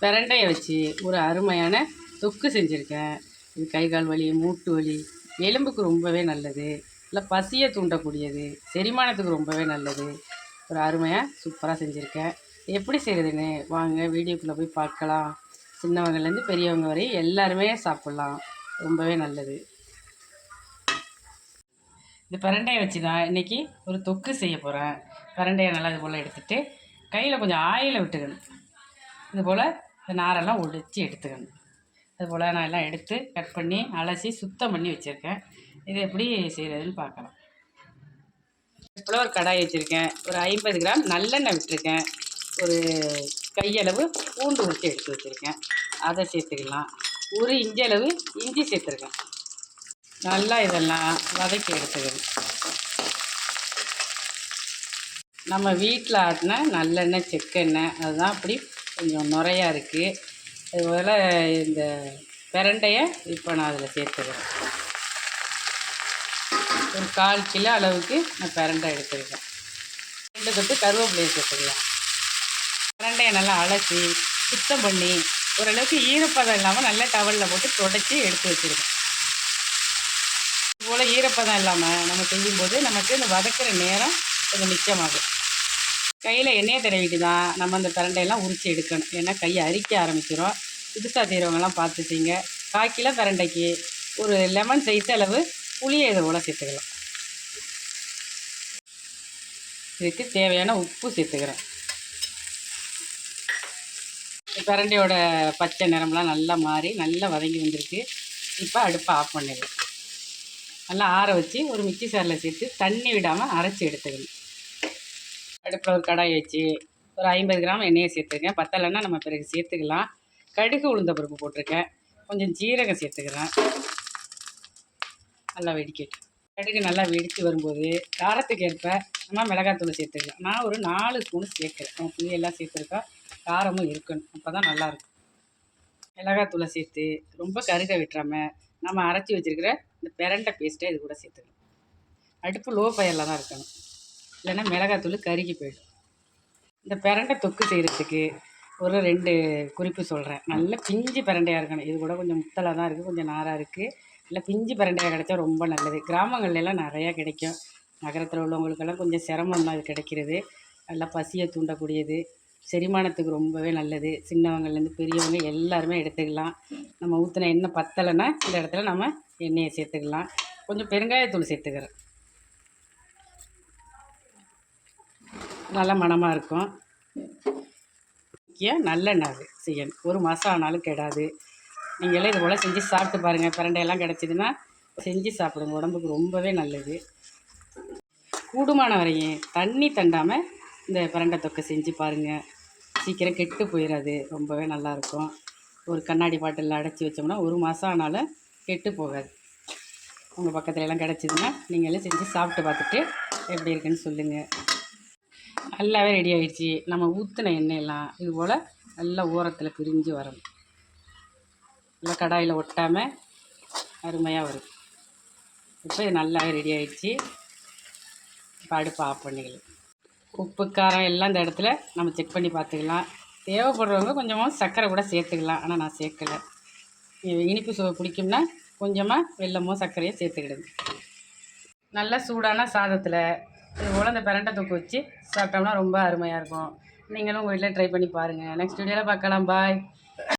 பிரண்டையை வச்சு ஒரு அருமையான தொக்கு செஞ்சுருக்கேன். இது கை கால் வலி மூட்டு வலி எலும்புக்கு ரொம்பவே நல்லது. இல்லை பசியை தூண்டக்கூடியது. செரிமானத்துக்கு ரொம்பவே நல்லது. ஒரு அருமையாக சூப்பராக செஞ்சுருக்கேன். எப்படி செய்கிறதுன்னு வாங்க வீடியோக்குள்ளே போய் பார்க்கலாம். சின்னவங்கலேருந்து பெரியவங்க வரை எல்லாருமே சாப்பிட்லாம். ரொம்பவே நல்லது. இந்த பிரண்டையை வச்சு தான் இன்றைக்கி ஒரு தொக்கு செய்ய போகிறேன் பிரண்டையை நல்லா இது போல் எடுத்துகிட்டு கையில் கொஞ்சம் ஆயிலை விட்டுக்கணும். இது போல் இந்த நாரெல்லாம் ஒழித்து எடுத்துக்கணும். அது போல் நான் எல்லாம் எடுத்து கட் பண்ணி அலசி சுத்தம் பண்ணி வச்சுருக்கேன். இது எப்படி செய்கிறதுன்னு பார்க்கலாம். இப்போ ஒரு கடாய் வச்சுருக்கேன். ஒரு ஐம்பது கிராம் நல்லெண்ணெய் விட்டுருக்கேன். ஒரு கையளவு பூண்டு உரித்து எடுத்து வச்சுருக்கேன். அதை சேர்த்துக்கலாம். ஒரு இஞ்சி அளவு இஞ்சி சேர்த்துருக்கேன். நல்லா இதெல்லாம் வதக்கி எடுத்துக்கணும். நம்ம வீட்டில் ஆட்டின நல்லெண்ணெய் செக்கெண்ணெய் அதுதான் அப்படி கொஞ்சம் நிறையா இருக்குது அதுபோல் இந்த பிரண்டையை இப்போ நான் அதில் சேர்த்துக்கிறேன் ஒரு கால் கிலோ அளவுக்கு நான் பிரண்டை எடுத்துருக்கேன். ரெண்டு தொட்டு கருவேப்பிலையை சேர்த்துக்கலாம். பிரண்டையை நல்லா அலசி சுத்தம் பண்ணி ஓரளவுக்கு ஈரப்பதம் இல்லாமல் நல்லா டவலில் போட்டு தொடச்சி எடுத்து வச்சுருக்கேன். இதுபோல் ஈரப்பதம் இல்லாமல் நம்ம செய்யும்போது நமக்கு இந்த வதக்கிற நேரம் கொஞ்சம் மிச்சமாகும். கையில் எண்ணெயை தடவிட்டு தான் நம்ம அந்த பிரண்டையெல்லாம் உரித்து எடுக்கணும். ஏன்னா கையை அரிக்க ஆரம்பிச்சிடும் புதுசாக செய்கிறவங்கலாம் பார்த்து செய்யுங்க கால் கிலோ பிரண்டைக்கு ஒரு லெமன் சைஸ் அளவு புளியை இதை போல் சேர்த்துக்கலாம். இதுக்கு தேவையான உப்பு சேர்த்துக்கிறேன். பிரண்டையோட பச்சை நிறம்லாம் நல்லா மாறி நல்லா வதங்கி வந்திருக்கு. இப்போ அடுப்பை ஆஃப் பண்ணிடுவேன் நல்லா ஆற வச்சு ஒரு மிக்சி சாரில் சேர்த்து தண்ணி விடாமல் அரைச்சி எடுத்துக்கணும். அடுப்பில் ஒரு கடாய் வச்சு ஒரு ஐம்பது கிராம் எண்ணெயை சேர்த்துருக்கேன். பத்தலைன்னா நம்ம பிறகு சேர்த்துக்கலாம். கடுகு உளுந்த பருப்பு போட்டிருக்கேன். கொஞ்சம் ஜீரகம் சேர்த்துக்கிறேன். நல்லா வெடிக்கட்டும். கடுகு நல்லா வெடித்து வரும்போது காரத்துக்கு ஏற்ப நம்ம மிளகாத்தூள் சேர்த்துக்கலாம். நான் ஒரு நாலு ஸ்பூன் சேர்க்குறேன் நம்ம புளியெல்லாம் சேர்த்துருக்கா காரமும் இருக்கணும். அப்போ தான் நல்லாயிருக்கும் மிளகாத்தூளை சேர்த்து ரொம்ப கருக விட்டுறாமல் நம்ம அரைச்சி வச்சுருக்கிற இந்த பிரண்டை பேஸ்ட்டை இது கூட சேர்த்துக்கணும் அடுப்பு லோ ஃபயரில் தான் இருக்கணும். இல்லைன்னா மிளகாத்தூள் கருகி போயிடும். இந்த பிரண்டை தொக்கு செய்கிறதுக்கு ஒரு ரெண்டு குறிப்பு சொல்கிறேன் நல்ல பிஞ்சு பிரண்டையாக இருக்கணும். இது கூட கொஞ்சம் முத்தலாக தான் இருக்குது கொஞ்சம் நாராக இருக்குது இல்லை பிஞ்சு பிரண்டையாக கிடைச்சா ரொம்ப நல்லது. கிராமங்கள்லாம் நிறையா கிடைக்கும். நகரத்தில் உள்ளவங்களுக்கெல்லாம் கொஞ்சம் சிரமம் தான் இது கிடைக்கிறது. நல்லா பசியை தூண்டக்கூடியது. செரிமானத்துக்கு ரொம்பவே நல்லது. சின்னவங்கள்லேருந்து பெரியவங்க எல்லாருமே எடுத்துக்கலாம். நம்ம ஊற்றின எண்ணெய் பத்தலைன்னா இந்த இடத்துல நம்ம எண்ணெயை சேர்த்துக்கலாம். கொஞ்சம் பெருங்காயத்தூள் சேர்த்துக்கிறேன். நல்லா மணமாக இருக்கும். முக்கியம் நல்லெண்ணெய் அது செய்யணும். ஒரு மாதம் ஆனாலும் கெடாது. நீங்களே இது போல் செஞ்சு சாப்பிட்டு பாருங்கள் பிரண்டையெல்லாம் கிடச்சிதுன்னா செஞ்சு சாப்பிடுங்க. உடம்புக்கு ரொம்பவே நல்லது. கூடுமான வரையும் தண்ணி தண்டாமல் இந்த பிரண்டை தொக்கை செஞ்சு பாருங்கள் சீக்கிரம் கெட்டு போயிடாது ரொம்பவே நல்லாயிருக்கும் ஒரு கண்ணாடி பாட்டிலில் அடைச்சி வச்சோம்னா ஒரு மாதம் ஆனாலும் கெட்டு போகாது. உங்கள் பக்கத்துலலாம் கிடச்சிதுன்னா நீங்களே செஞ்சு சாப்பிட்டு பார்த்துட்டு எப்படி இருக்குன்னு சொல்லுங்கள் நல்லாவே ரெடி ஆகிடுச்சி நம்ம ஊற்றின எண்ணெயெல்லாம் இது போல் நல்லா ஓரத்தில் பிரிஞ்சு வரும். நல்லா கடாயில் ஒட்டாமல் அருமையாக வரும். இப்போ இது நல்லாவே ரெடி ஆகிடுச்சி இப்போ அடுப்பு ஆஃப் பண்ணிக்கலாம். உப்பு காரம் எல்லாம் இந்த இடத்துல நம்ம செக் பண்ணி பார்த்துக்கலாம். தேவைப்படுறவங்க கொஞ்சமாக சர்க்கரை கூட சேர்த்துக்கலாம். ஆனால் நான் சேர்க்கலை. இனிப்பு சுவை பிடிக்கும்னா கொஞ்சமாக வெள்ளமோ சர்க்கரையோ சேர்த்துக்கிடுங்க. நல்லா சூடான சாதத்தில் இது போல் அந்த பிரண்டை தொக்கு வச்சு சாப்பிட்டோம்னா ரொம்ப அருமையாக இருக்கும். நீங்களும் உங்கள் வீட்டில் ட்ரை பண்ணி பாருங்கள் நெக்ஸ்ட் வீடியோவில் பார்க்கலாம். பாய்